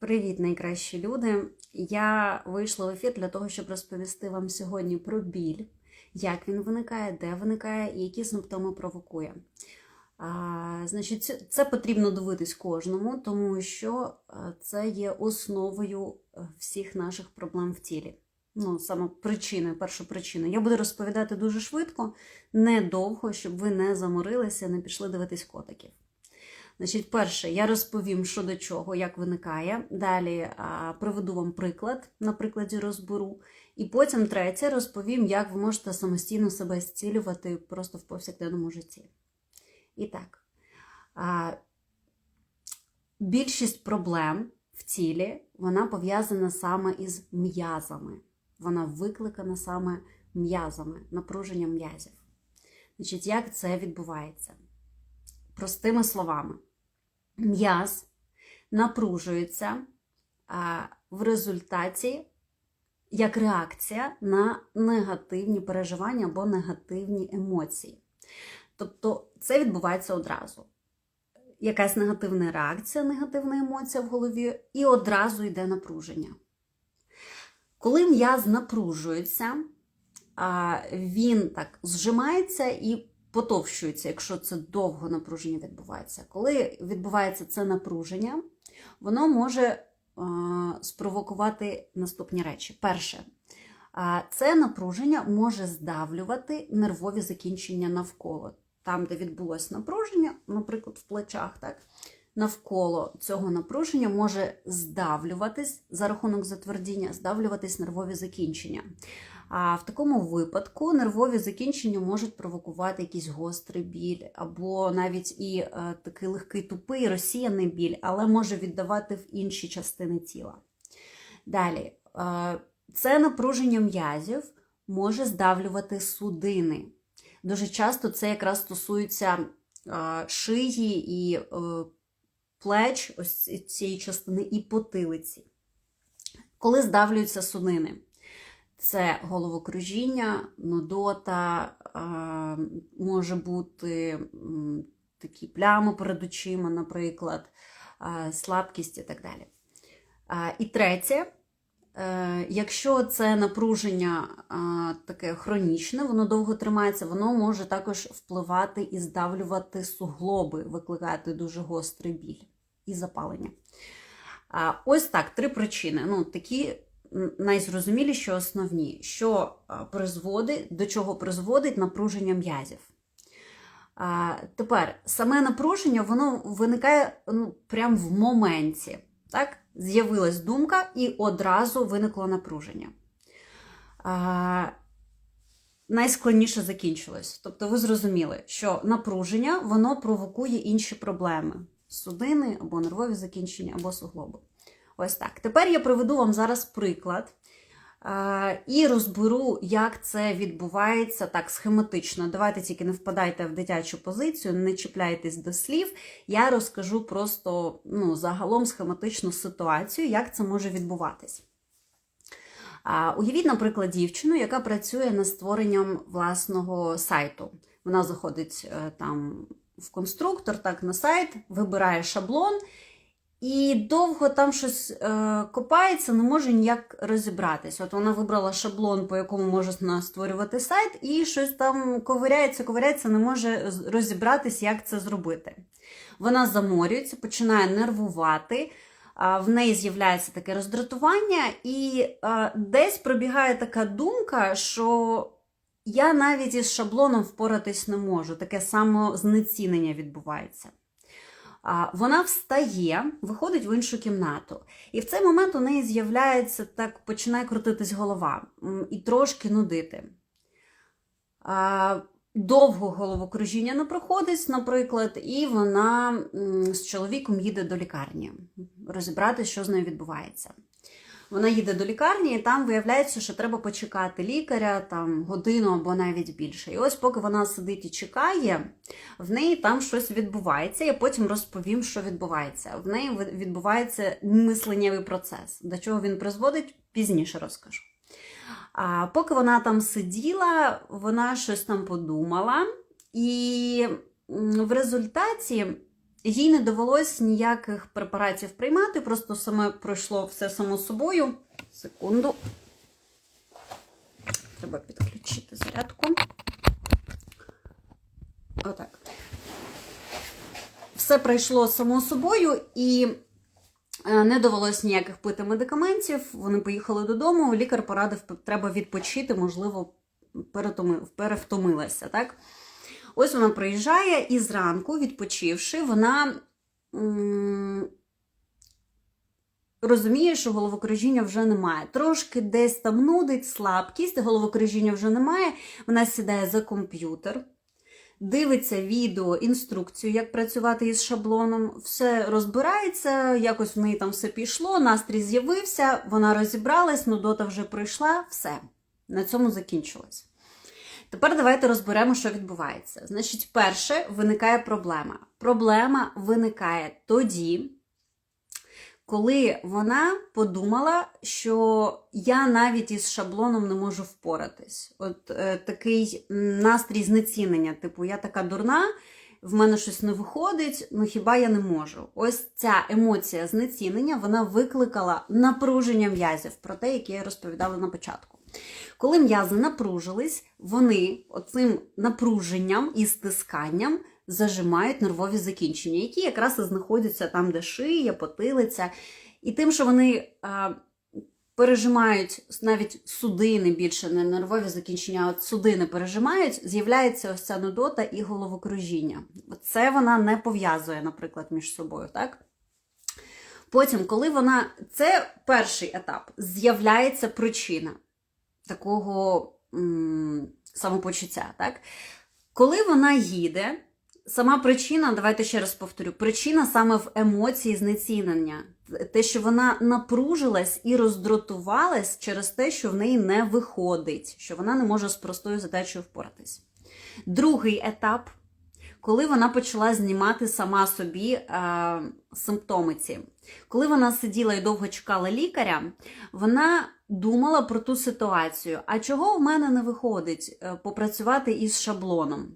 Привіт, найкращі люди! Я вийшла в ефір для того, щоб розповісти вам сьогодні про біль, як він виникає, де виникає і які симптоми провокує. А, Значить, це- потрібно дивитись кожному, тому що це є основою е, всіх наших проблем в тілі. Ну, саме причиною, перша причина. Я буду розповідати дуже швидко, недовго, щоб ви не заморилися, не пішли дивитись котиків. Значить, перше, я розповім, що до чого, як виникає. Далі а, приведу вам приклад, на прикладі розберу. І потім третє, розповім, як ви можете самостійно себе зцілювати просто в повсякденному житті. І так, а, більшість проблем в тілі вона пов'язана саме із м'язами. Вона викликана саме м'язами, напруженням м'язів. Значить, як це відбувається? Простими словами, м'яз напружується в результаті як реакція на негативні переживання або негативні емоції. Тобто це відбувається одразу. Якась негативна реакція, негативна емоція в голові, і одразу йде напруження. Коли м'яз напружується, він так зжимається і потовщується, якщо це довго напруження відбувається. Коли відбувається це напруження, воно може е, спровокувати наступні речі. Перше, а, це напруження може здавлювати нервові закінчення навколо. Там, де відбулось напруження, наприклад, в плечах, так, навколо цього напруження може здавлюватись за рахунок затвердіння, здавлюватись нервові закінчення. А в такому випадку нервові закінчення можуть провокувати якийсь гострий біль, або навіть і е, такий легкий тупий розсіяний біль, але може віддавати в інші частини тіла. Далі, е, це напруження м'язів може здавлювати судини. Дуже часто це якраз стосується е, шиї і плеч, ось цієї частини, і потилиці. Коли здавлюються судини. Це головокружіння, нудота, може бути такі плями перед очима, наприклад, слабкість і так далі. І третє, е, якщо це напруження таке хронічне, воно довго тримається, воно може також впливати і здавлювати суглоби, викликати дуже гострий біль і запалення. Ось так, три причини. Ну, такі найзрозуміліші основні, що призводить, до чого призводить напруження м'язів. Тепер саме напруження воно виникає ну, прямо в моменті. Так? З'явилась думка і одразу виникло напруження. Найскладніше закінчилось. Тобто ви зрозуміли, що напруження воно провокує інші проблеми: судини або нервові закінчення, або суглоби. Ось так. Тепер я приведу вам зараз приклад е, і розберу, як це відбувається так схематично. Давайте тільки не впадайте в дитячу позицію, не чіпляйтесь до слів. Я розкажу просто ну, загалом схематичну ситуацію, як це може відбуватись. Уявіть, наприклад, дівчину, яка працює над створенням власного сайту. Вона заходить е, там в конструктор, так на сайт, вибирає шаблон і довго там щось е, копається, не може ніяк розібратись. От вона вибрала шаблон, по якому можна створювати сайт, і щось там ковиряється, ковиряється, не може розібратись, як це зробити. Вона заморюється, починає нервувати. В неї з'являється таке роздратування, і е, десь пробігає така думка, що я навіть із шаблоном впоратись не можу. Таке самознецінення відбувається. Вона встає, виходить в іншу кімнату. І в цей момент у неї з'являється так, починає крутитись голова і трошки нудити. Довго головокружіння не проходить, наприклад, і вона з чоловіком їде до лікарні розібрати, що з нею відбувається. Вона їде до лікарні, і там виявляється, що треба почекати лікаря там годину або навіть більше. І ось, поки вона сидить і чекає, в неї там щось відбувається. Я потім розповім, що відбувається. В неї відбувається мисленнєвий процес. До чого він призводить, пізніше розкажу. А поки вона там сиділа, вона щось там подумала, і в результаті Їй не довелось ніяких препаратів приймати, просто саме пройшло все само собою. Секунду. Треба підключити зарядку. Отак. Все пройшло само собою і е, не довелось ніяких пити медикаментів. Вони поїхали додому. Лікар порадив, треба відпочити, можливо, перевтомилася. Так? Ось вона приїжджає і зранку, відпочивши, вона розуміє, що головокружіння вже немає. Трошки десь там нудить, слабкість, головокружіння вже немає. Вона сідає за комп'ютер, дивиться відео, інструкцію, як працювати із шаблоном, все розбирається, якось в неї там все пішло, настрій з'явився, вона розібралась, нудота вже пройшла, все. На цьому закінчилось. Тепер давайте розберемо, що відбувається. Значить, перше, виникає проблема. Проблема виникає тоді, коли вона подумала, що я навіть із шаблоном не можу впоратись. От е, такий настрій знецінення, типу, я така дурна, в мене щось не виходить, ну хіба я не можу. Ось ця емоція знецінення вона викликала напруження м'язів про те, яке я розповідала на початку. Коли м'язи напружились, вони оцим напруженням і стисканням зажимають нервові закінчення, які якраз і знаходяться там, де шия, потилиця. І тим, що вони а, пережимають навіть судини більше, не нервові закінчення, а от судини пережимають, з'являється ось ця нудота і головокружіння. Це вона не пов'язує, наприклад, між собою, так? Потім, коли вона. Це перший етап, з'являється причина такого м, самопочуття. Так? Коли вона їде, сама причина, давайте ще раз повторю, причина саме в емоції знецінення. Те, що вона напружилась і роздратувалась через те, що в неї не виходить, що вона не може з простою задачею впоратись. Другий етап, коли вона почала знімати сама собі е, симптоми. Коли вона сиділа і довго чекала лікаря, вона думала про ту ситуацію. А чого в мене не виходить е, попрацювати із шаблоном?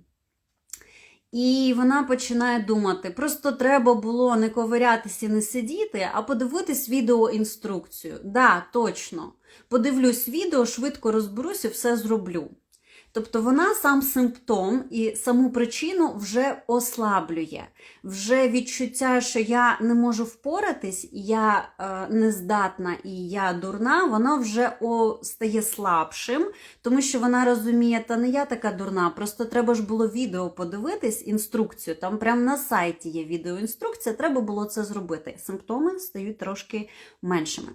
І вона починає думати: просто треба було не ковирятися і не сидіти, а подивитись відеоінструкцію. Да, точно. Подивлюсь відео, швидко розберусь і все зроблю. Тобто вона сам симптом і саму причину вже ослаблює. Вже відчуття, що я не можу впоратись, я е, нездатна і я дурна, воно вже о, стає слабшим, тому що вона розуміє, та не я така дурна, просто треба ж було відео подивитись, інструкцію. Там прямо на сайті є відеоінструкція, треба було це зробити. Симптоми стають трошки меншими.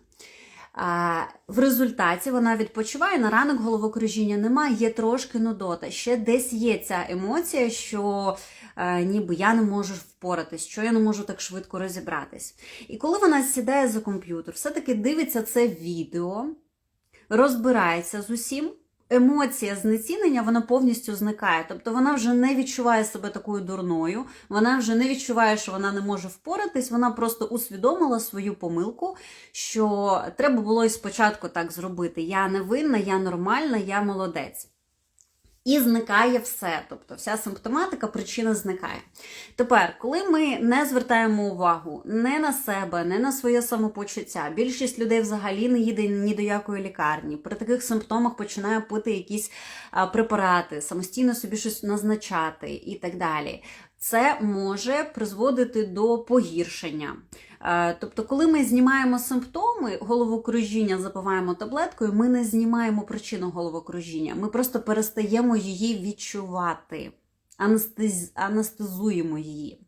В результаті вона відпочиває на ранок головокружіння немає, є трошки нудота. Ще десь є ця емоція, що е, ніби я не можу впоратись, що я не можу так швидко розібратись. І коли вона сідає за комп'ютер, все-таки дивиться це відео, розбирається з усім. Емоція знецінення вона повністю зникає. Тобто вона вже не відчуває себе такою дурною, вона вже не відчуває, що вона не може впоратись, вона просто усвідомила свою помилку, що треба було і спочатку так зробити. Я не винна, я нормальна, я молодець. І зникає все, тобто вся симптоматика, причина зникає. Тепер, коли ми не звертаємо увагу не на себе, не на своє самопочуття, більшість людей взагалі не їде ні до якої лікарні. При таких симптомах починає пити якісь препарати, самостійно собі щось назначати і так далі. Це може призводити до погіршення. Е, Тобто, коли ми знімаємо симптоми головокружіння, запиваємо таблеткою, ми не знімаємо причину головокружіння, ми просто перестаємо її відчувати, анестез... анестезуємо її.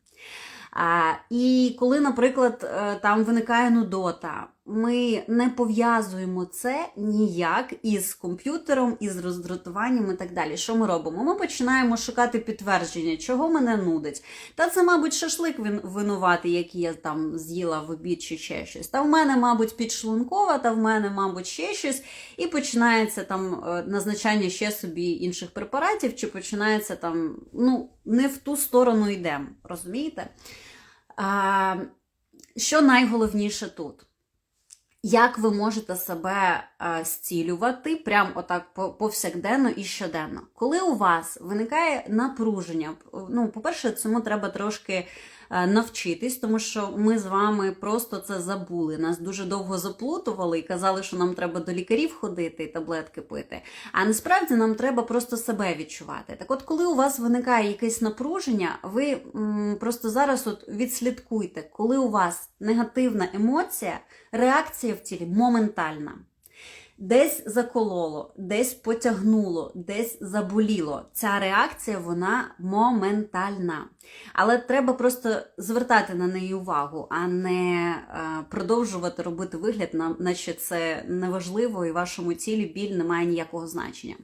А, І коли, наприклад, е, там виникає нудота, ми не пов'язуємо це ніяк із комп'ютером, із роздратуванням і так далі. Що ми робимо? Ми починаємо шукати підтвердження, чого мене нудить. Та це, мабуть, шашлик він винуватий, який я там з'їла в обід чи ще щось. Та в мене, мабуть, підшлункова, та в мене, мабуть, ще щось. І починається там е, назначання ще собі інших препаратів, чи починається там, ну, не в ту сторону йдемо, розумієте? А, Що найголовніше тут? Як ви можете себе зцілювати прямо отак по- повсякденно і щоденно. Коли у вас виникає напруження, ну, по-перше, цьому треба трошки е, навчитись, тому що ми з вами просто це забули. Нас дуже довго заплутували і казали, що нам треба до лікарів ходити і таблетки пити. А насправді нам треба просто себе відчувати. Так от, коли у вас виникає якесь напруження, ви м, просто зараз от відслідкуйте, коли у вас негативна емоція, реакція в тілі моментальна. Десь закололо, десь потягнуло, десь заболіло. Ця реакція вона моментальна. Але треба просто звертати на неї увагу, а не е, продовжувати робити вигляд, наче це неважливо і вашому тілі біль не має ніякого значення.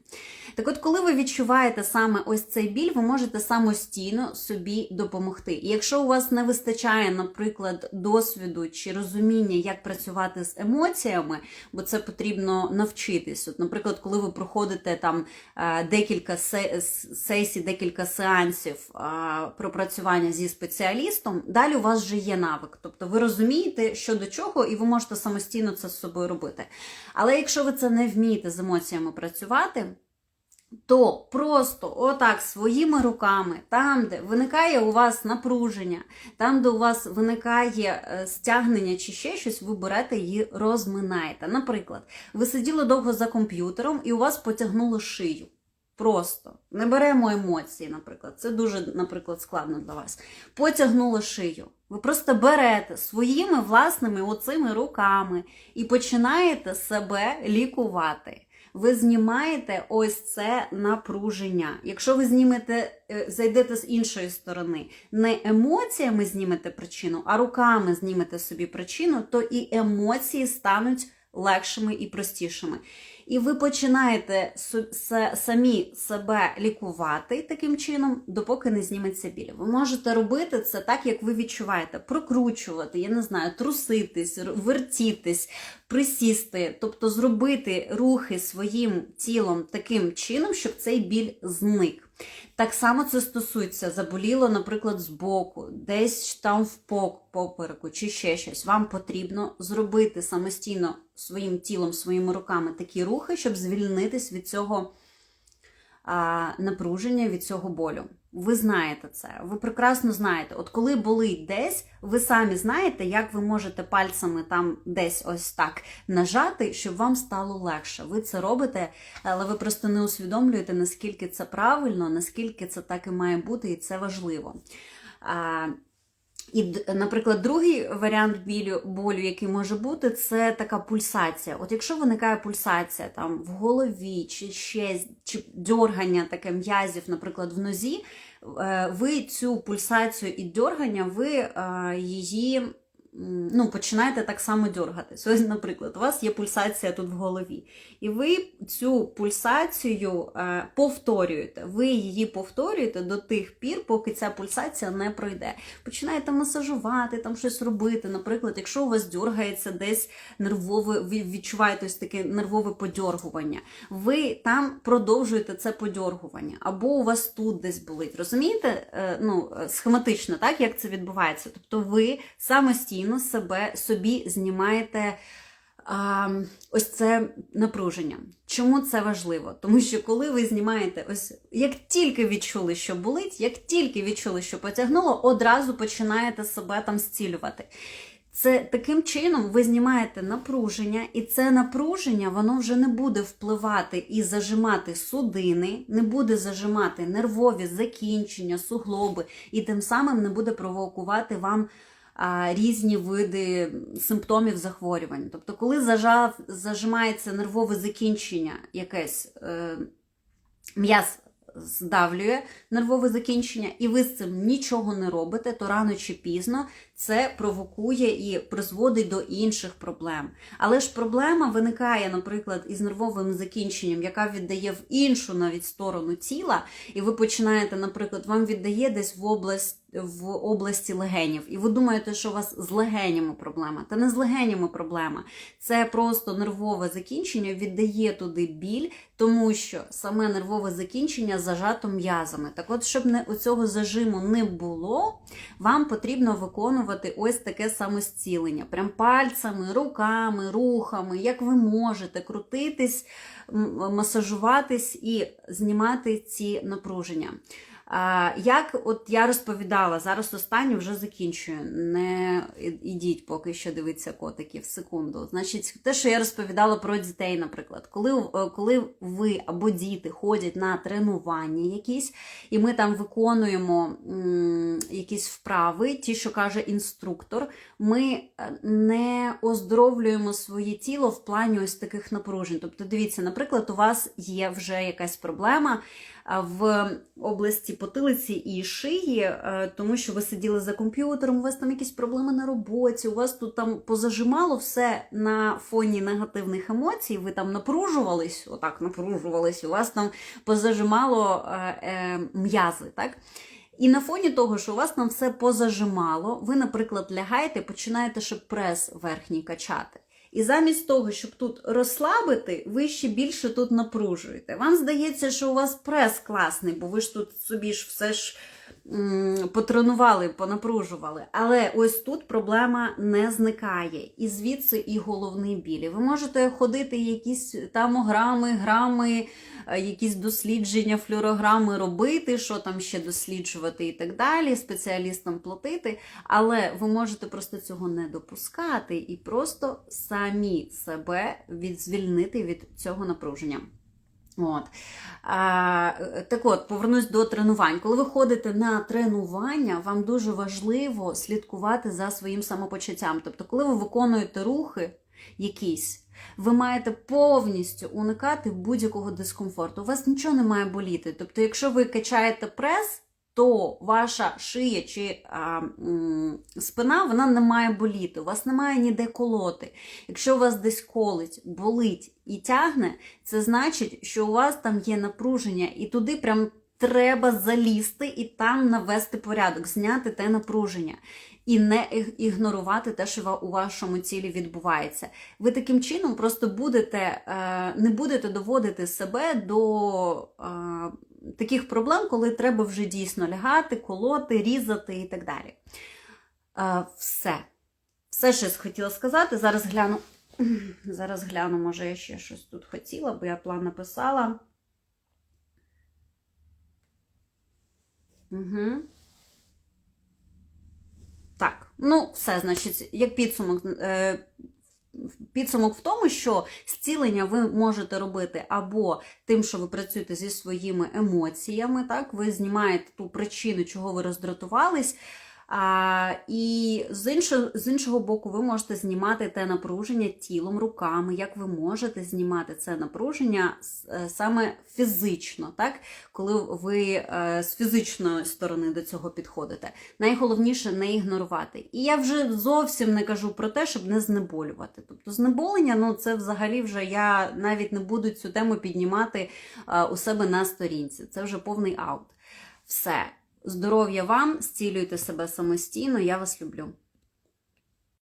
Так от, коли ви відчуваєте саме ось цей біль, ви можете самостійно собі допомогти. І якщо у вас не вистачає, наприклад, досвіду чи розуміння, як працювати з емоціями, бо це потрібно навчитись. От, наприклад, коли ви проходите там е, декілька сесій, декілька сеансів е, пропрацювання зі спеціалістом, далі у вас вже є навик. Тобто ви розумієте, що до чого, і ви можете самостійно це з собою робити. Але якщо ви це не вмієте з емоціями працювати, то просто отак своїми руками, там, де виникає у вас напруження, там, де у вас виникає е, стягнення чи ще щось, ви берете і розминаєте. Наприклад, ви сиділи довго за комп'ютером і у вас потягнуло шию. Просто не беремо емоції, наприклад. Це дуже, наприклад, складно для вас. Потягнуло шию. Ви просто берете своїми власними оцими руками і починаєте себе лікувати. Ви знімаєте ось це напруження. Якщо ви знімете, е, зайдете з іншої сторони, не емоціями знімете причину, а руками знімете собі причину, то і емоції стануть легшими і простішими. І ви починаєте самі себе лікувати таким чином, допоки не зніметься біль. Ви можете робити це так, як ви відчуваєте, прокручувати, я не знаю, труситись, вертітись, присісти, тобто зробити рухи своїм тілом таким чином, щоб цей біль зник. Так само це стосується заболіло, наприклад, з боку, десь там в попереку чи ще щось. Вам потрібно зробити самостійно своїм тілом, своїми руками такі рухи, щоб звільнитись від цього а, напруження, від цього болю. Ви знаєте це, ви прекрасно знаєте. От коли болить десь, ви самі знаєте, як ви можете пальцями там десь ось так нажати, щоб вам стало легше. Ви це робите, але ви просто не усвідомлюєте, наскільки це правильно, наскільки це так і має бути, і це важливо. І, наприклад, другий варіант білю, болю, який може бути, це така пульсація. От якщо виникає пульсація там в голові, чи ще чи дьоргання таке м'язів, наприклад, в нозі, ви цю пульсацію і дьоргання, ви е, її ну, починаєте так само дьоргатись. Ось, наприклад, у вас є пульсація тут в голові, і ви цю пульсацію е, повторюєте. Ви її повторюєте до тих пір, поки ця пульсація не пройде. Починаєте масажувати, там щось робити. Наприклад, якщо у вас дьоргається десь нервове, ви відчуваєте ось таке нервове подьоргування, ви там продовжуєте це подьоргування, або у вас тут десь болить. Розумієте? Е, Ну, е, схематично, так як це відбувається? Тобто ви самостійно себе собі знімаєте. А, ось це напруження. Чому це важливо? Тому що коли ви знімаєте, ось як тільки відчули, що болить, як тільки відчули, що потягнуло, одразу починаєте себе там зцілювати. Це таким чином ви знімаєте напруження, і це напруження воно вже не буде впливати і зажимати судини, не буде зажимати нервові закінчення, суглоби, і тим самим не буде провокувати вам різні види симптомів захворювань. Тобто, коли зажав, зажимається нервове закінчення, якесь е, м'яз здавлює нервове закінчення, і ви з цим нічого не робите, то рано чи пізно це провокує і призводить до інших проблем. Але ж проблема виникає, наприклад, із нервовим закінченням, яка віддає в іншу навіть сторону тіла, і ви починаєте, наприклад, вам віддає десь в область. В області легенів, і ви думаєте, що у вас з легенями проблема. Та не з легенями проблема. Це просто нервове закінчення віддає туди біль, тому що саме нервове закінчення зажато м'язами. Так от, щоб не у цього зажиму не було, вам потрібно виконувати виконувати ось таке самостілення. Прям пальцями, руками, рухами, як ви можете крутитись, масажуватись і знімати ці напруження. Як от я розповідала, зараз останню вже закінчую. Не ідіть поки що дивитися котиків секунду. Значить, те, що я розповідала про дітей, наприклад, коли, е, коли ви або діти ходять на тренування якісь, і ми там виконуємо м, якісь вправи, ті, що каже інструктор, ми е, не оздоровлюємо своє тіло в плані ось таких напружень. Тобто, дивіться, наприклад, у вас є вже якась проблема в області потилиці і шиї, е, тому що ви сиділи за комп'ютером, у вас там якісь проблеми на роботі, у вас тут там позажимало все на фоні негативних емоцій, ви там напружувались, отак напружувались, у вас там позажимало е, е, м'язи, так? І на фоні того, що у вас там все позажимало, ви, наприклад, лягаєте, починаєте ще прес верхній качати. І замість того, щоб тут розслабити, ви ще більше тут напружуєте. Вам здається, що у вас прес класний, бо ви ж тут собі ж все ж потренували, понапружували. Але ось тут проблема не зникає. І звідси і головний біль. Ви можете ходити якісь тамограми, грами, е, якісь дослідження, флюорограми робити, що там ще досліджувати і так далі, спеціалістам платити. Але ви можете просто цього не допускати і просто самі себе від, звільнити від цього напруження. От. А, так от, повернусь до тренувань. Коли ви ходите на тренування, вам дуже важливо слідкувати за своїм самопочуттям. Тобто, коли ви виконуєте рухи якісь, ви маєте повністю уникати будь-якого дискомфорту. У вас нічого не має боліти. Тобто, якщо ви качаєте прес, то ваша шия чи а, м, спина вона не має боліти, у вас немає ніде колоти. Якщо у вас десь колить, болить і тягне, це значить, що у вас там є напруження, і туди прям треба залізти і там навести порядок, зняти те напруження. І не ігнорувати те, що у вашому тілі відбувається. Ви таким чином просто будете, е, не будете доводити себе до е, таких проблем, коли треба вже дійсно лягати, колоти, різати і так далі. Е, Все. Все, що я хотіла сказати. Зараз гляну. Зараз гляну, може, я ще щось тут хотіла, бо я план написала. Угу. Так, ну, все, значить, як підсумок. Підсумок в тому, що зцілення ви можете робити або тим, що ви працюєте зі своїми емоціями, так, ви знімаєте ту причину, чого ви роздратувались. А, і з іншого, з іншого боку, ви можете знімати те напруження тілом, руками, як ви можете знімати це напруження е, саме фізично, так? коли ви е, з фізичної сторони до цього підходите. Найголовніше не ігнорувати. І я вже зовсім не кажу про те, щоб не знеболювати. Тобто знеболення, ну це взагалі вже я навіть не буду цю тему піднімати е, у себе на сторінці. Це вже повний аут. Все. Здоров'я вам, зцілюйте себе самостійно. Я вас люблю.